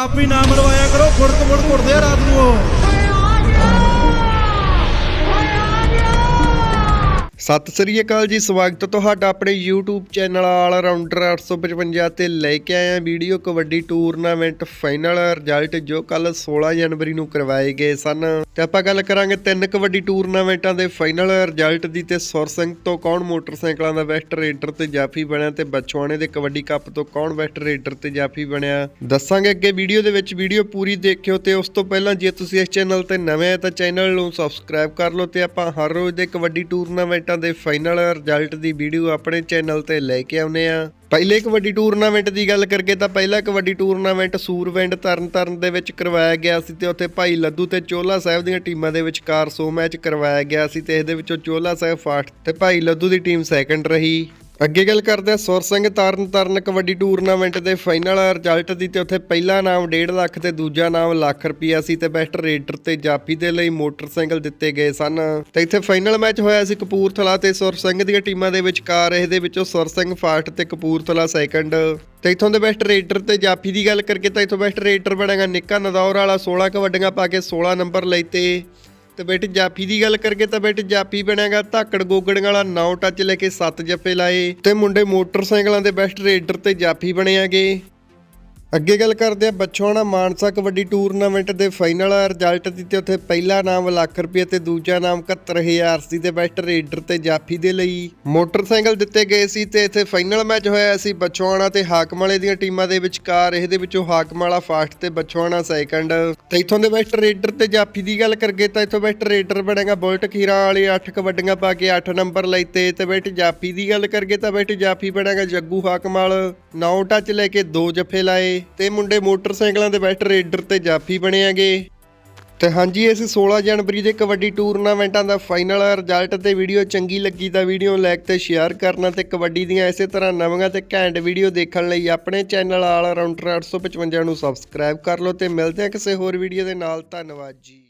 ਆਪ ਹੀ ਨਾ ਮਰਵਾਇਆ ਕਰੋ ਫੁੜਕ ਫੁੜ ਮੁੜਦੇ ਆ ਰਾਤ ਨੂੰ। ਉਹ ਸਤਿ ਸ੍ਰੀ ਅਕਾਲ ਜੀ, ਸਵਾਗਤ ਹੈ ਤੁਹਾਡਾ ਆਪਣੇ YouTube ਚੈਨਲ ਆਲ ਰਾਉਂਡਰ 855 ਤੇ ਲੈ ਕੇ ਆਇਆ video kabaddi tournament final. Result ਜੋ ਕੱਲ 16 ਜਨਵਰੀ ਨੂੰ ਕਰਵਾਏ ਗਏ ਸਨ। ਤੇ ਆਪਾਂ ਗੱਲ ਕਰਾਂਗੇ ਤਿੰਨ ਕਬੱਡੀ ਟੂਰਨਾਮੈਂਟਾਂ ਦੇ ਫਾਈਨਲ ਰਿਜ਼ਲਟ ਦੀ ਤੇ ਸੁਰ ਸਿੰਘ ਤੋਂ ਕੌਣ ਮੋਟਰਸਾਈਕਲਾਂ ਦਾ ਬੈਸਟ ਰੇਡਰ ਤੇ ਜਾਫੀ ਬਣਿਆ ਤੇ ਬਚਵਾਣੇ ਦੇ ਕਬੱਡੀ ਕੱਪ ਤੋਂ ਕੌਣ ਬੈਸਟ ਰੇਡਰ ਤੇ ਜਾਫੀ ਬਣਿਆ। ਦੱਸਾਂਗੇ ਅੱਗੇ ਵੀਡੀਓ ਦੇ ਵਿੱਚ, ਵੀਡੀਓ ਪੂਰੀ ਦੇਖਿਓ ਤੇ ਉਸ ਤੋਂ ਪਹਿਲਾਂ ਜੇ ਤੁਸੀਂ ਇਸ ਚੈਨਲ ਤੇ ਨਵੇਂ ਆ ਤਾਂ ਚੈਨਲ ਨੂੰ ਸਬਸਕ੍ਰਾਈਬ ਕਰ ਲਓ ਤੇ ਆਪਾਂ ਹਰ ਰੋਜ਼ ਦੇ ਕਬੱਡੀ ਟੂਰਨਾਮੈਂਟਾਂ ਦੇ ਫਾਈਨਲ ਰਿਜ਼ਲਟ ਦੀ ਵੀਡੀਓ ਆਪਣੇ ਚੈਨਲ ਤੇ ਲੈ ਕੇ ਆਉਨੇ ਆ ਪਹਿਲੇ ਕਬੱਡੀ ਟੂਰਨਾਮੈਂਟ ਦੀ ਗੱਲ ਕਰਕੇ ਤਾਂ ਪਹਿਲਾ ਕਬੱਡੀ ਟੂਰਨਾਮੈਂਟ ਸੂਰਵਿੰਡ ਤਰਨਤਾਰਨ ਦੇ ਵਿੱਚ ਕਰਵਾਇਆ ਗਿਆ ਸੀ ਤੇ ਉੱਥੇ ਭਾਈ ਲੱਦੂ ਤੇ ਚੋਲਾ ਸਾਹਿਬ ਦੀਆਂ ਟੀਮਾਂ ਦੇ ਵਿਚਕਾਰ ਸੋ ਮੈਚ ਕਰਵਾਇਆ ਗਿਆ ਸੀ ਤੇ ਇਹਦੇ ਵਿੱਚੋਂ ਚੋਲਾ ਸਾਹਿਬ ਫਾਸਟ ਤੇ ਭਾਈ ਲੱਦੂ ਦੀ ਟੀਮ ਸੈਕੰਡ ਰਹੀ। ਅੱਗੇ ਗੱਲ ਕਰਦੇ ਆ ਸੁਰ ਸਿੰਘ ਤਾਰਨ ਤਾਰਨ ਕਬੱਡੀ ਟੂਰਨਾਮੈਂਟ ਦੇ ਫਾਈਨਲ ਰਿਜ਼ਲਟ ਦੀ ਤੇ ਉੱਥੇ ਪਹਿਲਾ ਨਾਮ 1.5 ਲੱਖ ਤੇ ਦੂਜਾ ਨਾਮ ਲੱਖ ਰੁਪਿਆ ਸੀ ਤੇ ਬੈਸਟ ਰੇਡਰ ਤੇ ਜਾਫੀ ਦੇ ਲਈ ਮੋਟਰਸਾਈਕਲ ਦਿੱਤੇ ਗਏ ਸਨ। ਤੇ ਇੱਥੇ ਫਾਈਨਲ ਮੈਚ ਹੋਇਆ ਸੀ ਕਪੂਰਥਲਾ ਤੇ ਸੁਰ ਸਿੰਘ ਦੀਆਂ ਟੀਮਾਂ ਦੇ ਵਿਚਕਾਰ, ਇਹਦੇ ਵਿੱਚੋਂ ਸੁਰ ਸਿੰਘ ਫਾਸਟ ਤੇ ਕਪੂਰਥਲਾ ਸੈਕੰਡ। ਤੇ ਇਥੋਂ ਦੇ ਬੈਸਟ ਰੇਡਰ ਤੇ ਜਾਫੀ ਦੀ ਗੱਲ ਕਰਕੇ ਤਾਂ ਇਥੋਂ ਬੈਸਟ ਰੇਡਰ ਬਣੇਗਾ ਨਿੱਕਾ ਨਦੌਰ ਵਾਲਾ 16 ਕਬੱਡੀਆਂ ਪਾ ਕੇ 16 ਨੰਬਰ ਲਈ ਤੇ ਤੇ ਬੇਟੇ ਜਾਫੀ ਦੀ ਗੱਲ ਕਰਕੇ ਤਾਂ ਬੇਟੇ ਜਾਫੀ ਬਣਿਆਗਾ ਧਾਕੜ ਗੋਗੜੀਆਂ ਵਾਲਾ 9 ਟੱਚ ਲੈ ਕੇ 7 ਜੱਫੇ ਲਾਏ ਤੇ ਮੁੰਡੇ ਮੋਟਰਸਾਈਕਲਾਂ ਦੇ ਬੈਸਟ ਰੇਡਰ ਤੇ ਜਾਫੀ ਬਣਿਆਗੇ। ਅੱਗੇ ਗੱਲ ਕਰਦੇ ਆ ਬੱਚੋਆਣਾ ਮਾਨਸਾ ਕਬੱਡੀ ਟੂਰਨਾਮੈਂਟ ਦੇ ਫਾਈਨਲ ਰਿਜ਼ਲਟ ਦੀ ਤੇ ਉੱਥੇ ਪਹਿਲਾ ਨਾਮ ਲੱਖ ਰੁਪਏ ਤੇ ਦੂਜਾ ਨਾਮ 71000 ਸੀ ਤੇ ਬੈਸਟ ਰੇਡਰ ਤੇ ਜਾਫੀ ਦੇ ਲਈ ਮੋਟਰਸਾਈਕਲ ਦਿੱਤੇ ਗਏ ਸੀ ਤੇ ਇੱਥੇ ਫਾਈਨਲ ਮੈਚ ਹੋਇਆ ਸੀ ਬੱਚੋਆਣਾ ਤੇ ਹਾਕਮਾਲੇ ਦੀਆਂ ਟੀਮਾਂ ਦੇ ਵਿਚਕਾਰ। ਇਹਦੇ ਵਿੱਚੋਂ ਹਾਕਮਾਲਾ ਫਾਸਟ ਤੇ ਬੱਚੋਆਣਾ ਸੈਕੰਡ। ਤੇ ਇਥੋਂ ਦੇ ਬੈਸਟ ਰੇਡਰ ਤੇ ਜਾਫੀ ਦੀ ਗੱਲ ਕਰਗੇ ਤਾਂ ਇਥੋਂ ਬੈਸਟ ਰੇਡਰ ਬਣੇਗਾ ਬੁਲਟ ਖੀਰਾ ਵਾਲੇ 8 ਕਬੱਡੀਆਂ ਪਾ ਕੇ 8 ਨੰਬਰ ਲੈਤੇ ਤੇ ਬੈਸਟ ਜਾਫੀ ਦੀ ਗੱਲ ਕਰਗੇ ਤਾਂ ਬੈਸਟ ਜਾਫੀ ਬਣੇਗਾ ਜੱਗੂ ਹਾਕਮਾਲ। 9 ਟੱਚ ਲੈ ਕੇ 2 ਜੱਫੇ ਲਾਏ। ਤੇ ਮੁੰਡੇ ਮੋਟਰਸਾਈਕਲਾਂ ਦੇ ਬੈਠ ਰੇਡਰ ਤੇ ਜਾਫੀ ਬਣਿਆਗੇ ਤੇ ਹਾਂਜੀ, ਇਸ 16 ਜਨਵਰੀ ਦੇ ਕਬੱਡੀ ਟੂਰਨਾਮੈਂਟਾਂ ਦਾ ਫਾਈਨਲ ਰਿਜ਼ਲਟ ਤੇ ਵੀਡੀਓ ਚੰਗੀ ਲੱਗੀ ਤਾਂ ਵੀਡੀਓ ਲਾਈਕ ਤੇ ਸ਼ੇਅਰ ਕਰਨਾ ਤੇ ਕਬੱਡੀ ਦੀਆਂ ਇਸੇ ਤਰ੍ਹਾਂ ਨਵੀਆਂ ਤੇ ਘੈਂਟ ਵੀਡੀਓ ਦੇਖਣ ਲਈ ਆਪਣੇ ਚੈਨਲ ਆਲ ਰਾਉਂਡਰ 855 ਨੂੰ ਸਬਸਕ੍ਰਾਈਬ ਕਰ ਲਓ ਤੇ ਮਿਲਦੇ ਹਾਂ ਕਿਸੇ ਹੋਰ ਵੀਡੀਓ ਦੇ ਨਾਲ। ਧੰਨਵਾਦ ਜੀ।